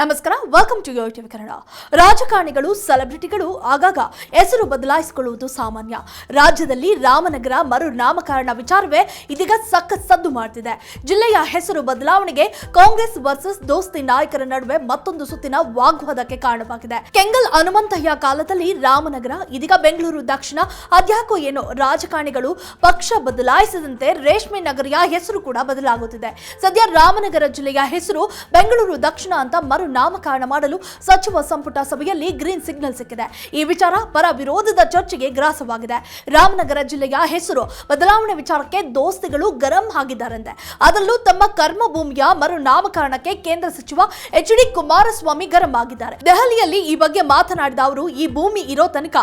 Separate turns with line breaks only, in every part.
ನಮಸ್ಕಾರ welcome to TV Kannada ರಾಜಕಾರಣಿಗಳು ಸೆಲೆಬ್ರಿಟಿಗಳು ಆಗಾಗ ಹೆಸರು ಬದಲಾಯಿಸಿಕೊಳ್ಳುವುದು ಸಾಮಾನ್ಯ. ರಾಜ್ಯದಲ್ಲಿ ರಾಮನಗರ ಮರು ನಾಮಕರಣ ವಿಚಾರವೇ ಇದೀಗ ಸಖತ್ ಸದ್ದು ಮಾಡ್ತಿದೆ. ಜಿಲ್ಲೆಯ ಹೆಸರು ಬದಲಾವಣೆಗೆ ಕಾಂಗ್ರೆಸ್ ವರ್ಸಸ್ ದೋಸ್ತಿ ನಾಯಕರ ನಡುವೆ ಮತ್ತೊಂದು ಸುತ್ತಿನ ವಾಗ್ವಾದಕ್ಕೆ ಕಾರಣವಾಗಿದೆ. ಕೆಂಗಲ್ ಹನುಮಂತಯ್ಯ ಕಾಲದಲ್ಲಿ ರಾಮನಗರ, ಇದೀಗ ಬೆಂಗಳೂರು ದಕ್ಷಿಣ, ಅದ್ಯಾಕೋ ಏನೋ ರಾಜಕಾರಣಿಗಳು ಪಕ್ಷ ಬದಲಾಯಿಸದಂತೆ ರೇಷ್ಮೆ ನಗರಿಯ ಹೆಸರು ಕೂಡ ಬದಲಾಗುತ್ತಿದೆ. ಸದ್ಯ ರಾಮನಗರ ಜಿಲ್ಲೆಯ ಹೆಸರು ಬೆಂಗಳೂರು ದಕ್ಷಿಣ ಅಂತ ನಾಮಕರಣ ಮಾಡಲು ಸಚಿವ ಸಂಪುಟ ಸಭೆಯಲ್ಲಿ ಗ್ರೀನ್ ಸಿಗ್ನಲ್ ಸಿಕ್ಕಿದೆ. ಈ ವಿಚಾರ ಪರ ವಿರೋಧದ ಚರ್ಚೆಗೆ ಗ್ರಾಸವಾಗಿದೆ. ರಾಮನಗರ ಜಿಲ್ಲೆಯ ಹೆಸರು ಬದಲಾವಣೆ ವಿಚಾರಕ್ಕೆ ದೋಸ್ತಿಗಳು ಗರಂ ಆಗಿದ್ದಾರಂತೆ ಅದರಲ್ಲೂ ತಮ್ಮ ಕರ್ಮಭೂಮಿಯ ಮರು ನಾಮಕರಣಕ್ಕೆ ಕೇಂದ್ರ ಸಚಿವ ಎಚ್ ಡಿ ಕುಮಾರಸ್ವಾಮಿ ಗರಂ ಆಗಿದ್ದಾರೆ. ದೆಹಲಿಯಲ್ಲಿ ಈ ಬಗ್ಗೆ ಮಾತನಾಡಿದ ಅವರು, ಈ ಭೂಮಿ ಇರೋ ತನಕ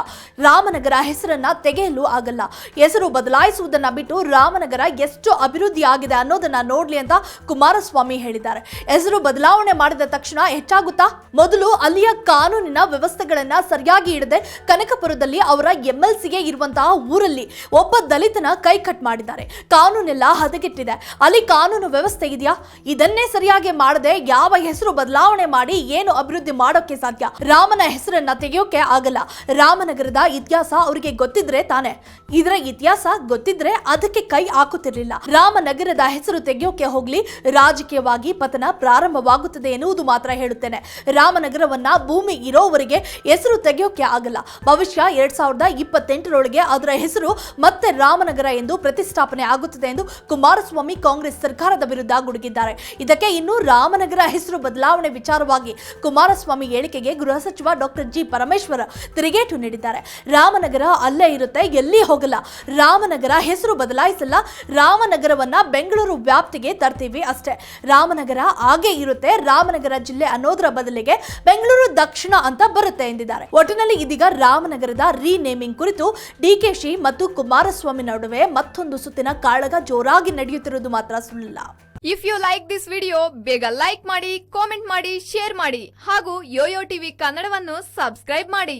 ರಾಮನಗರ ಹೆಸರನ್ನ ತೆಗೆಯಲು ಆಗಲ್ಲ. ಹೆಸರು ಬದಲಾಯಿಸುವುದನ್ನ ಬಿಟ್ಟು ರಾಮನಗರ ಎಷ್ಟು ಅಭಿವೃದ್ಧಿ ಆಗಿದೆ ಅನ್ನೋದನ್ನ ನೋಡ್ಲಿ ಅಂತ ಕುಮಾರಸ್ವಾಮಿ ಹೇಳಿದ್ದಾರೆ. ಹೆಸರು ಬದಲಾವಣೆ ಮಾಡಿದ ತಕ್ಷಣ ಹೆಚ್ಚಾಗುತ್ತಾ? ಮೊದಲು ಅಲ್ಲಿಯ ಕಾನೂನಿನ ವ್ಯವಸ್ಥೆಗಳನ್ನ ಸರಿಯಾಗಿ ಇಡದೆ ಕನಕಪುರದಲ್ಲಿ ಅವರ ಎಂಎಲ್ಸಿಗೆ ಇರುವಂತಹ ಊರಲ್ಲಿ ಒಬ್ಬ ದಲಿತನ ಕೈ ಕಟ್ ಮಾಡಿದ್ದಾರೆ. ಕಾನೂನೆಲ್ಲ ಹದಗೆಟ್ಟಿದೆ. ಅಲ್ಲಿ ಕಾನೂನು ವ್ಯವಸ್ಥೆ ಇದೆಯಾ? ಇದನ್ನೇ ಸರಿಯಾಗಿ ಮಾಡದೆ ಯಾವ ಹೆಸರು ಬದಲಾವಣೆ ಮಾಡಿ ಏನು ಅಭಿವೃದ್ಧಿ ಮಾಡೋಕೆ ಸಾಧ್ಯ? ರಾಮನ ಹೆಸರನ್ನ ತೆಗೆಯೋಕೆ ಆಗಲ್ಲ. ರಾಮನಗರದ ಇತಿಹಾಸ ಅವರಿಗೆ ಗೊತ್ತಿದ್ರೆ ತಾನೆ. ಇದರ ಇತಿಹಾಸ ಗೊತ್ತಿದ್ರೆ ಅದಕ್ಕೆ ಕೈ ಹಾಕುತ್ತಿರಲಿಲ್ಲ. ರಾಮನಗರದ ಹೆಸರು ತೆಗೆಯೋಕೆ ಹೋಗ್ಲಿ. ರಾಜಕೀಯವಾಗಿ ಪತನ ಪ್ರಾರಂಭವಾಗುತ್ತದೆ ಎನ್ನುವುದು ಮಾತ್ರ ಹೇಳುತ್ತೇನೆ. ರಾಮನಗರವನ್ನ ಭೂಮಿ ಇರೋವರೆಗೆ ಹೆಸರು ತೆಗೆಯೋಕೆ ಆಗಲ್ಲ. ಭವಿಷ್ಯ ಎರಡ್ ಸಾವಿರದ ಇಪ್ಪತ್ತೆಂಟರೊಳಗೆ ಅದರ ಹೆಸರು ಮತ್ತೆ ರಾಮನಗರ ಎಂದು ಪ್ರತಿಷ್ಠಾಪನೆ ಆಗುತ್ತದೆ ಎಂದು ಕುಮಾರಸ್ವಾಮಿ ಕಾಂಗ್ರೆಸ್ ಸರ್ಕಾರದ ವಿರುದ್ಧ ಗುಡುಗಿದ್ದಾರೆ. ಇದಕ್ಕೆ ಇನ್ನು ರಾಮನಗರ ಹೆಸರು ಬದಲಾವಣೆ ವಿಚಾರವಾಗಿ ಕುಮಾರಸ್ವಾಮಿ ಹೇಳಿಕೆಗೆ ಗೃಹ ಸಚಿವ ಡಾಕ್ಟರ್ ಜಿ ಪರಮೇಶ್ವರ ತಿರುಗೇಟು ನೀಡಿದ್ದಾರೆ. ರಾಮನಗರ ಅಲ್ಲೇ ಇರುತ್ತೆ, ಎಲ್ಲಿ ಹೋಗಲ್ಲ. ರಾಮನಗರ ಹೆಸರು ಬದಲಾಯಿಸಲ್ಲ. ರಾಮನಗರವನ್ನ ಬೆಂಗಳೂರು ವ್ಯಾಪ್ತಿಗೆ ತರ್ತೀವಿ ಅಷ್ಟೇ. ರಾಮನಗರ ಹಾಗೆ ಇರುತ್ತೆ, ರಾಮನಗರ ಜಿಲ್ಲೆ ಅನ್ನೋದರ ಬದಲಿಗೆ ಬೆಂಗಳೂರು ದಕ್ಷಿಣ ಅಂತ ಬರುತ್ತೆ ಎಂದಿದ್ದಾರೆ. ಒಟ್ಟಿನಲ್ಲಿ ಇದೀಗ ರಾಮನಗರದ ರೀನೇಮಿಂಗ್ ಕುರಿತು ಡಿಕೆಶಿ ಮತ್ತು ಕುಮಾರಸ್ವಾಮಿ ನಡುವೆ ಮತ್ತೊಂದು ಸುತ್ತಿನ ಕಾಳಗ ಜೋರಾಗಿ ನಡೆಯುತ್ತಿರುವುದು ಮಾತ್ರ ಸುಳ್ಳಿಲ್ಲ.
If you like this video ಬೇಗ ಲೈಕ್ ಮಾಡಿ ಕಾಮೆಂಟ್ ಮಾಡಿ ಶೇರ್ ಮಾಡಿ ಹಾಗೂ ಯೋಯೋ ಟಿವಿ ಕನ್ನಡವನ್ನು ಸಬ್ಸ್ಕ್ರೈಬ್ ಮಾಡಿ.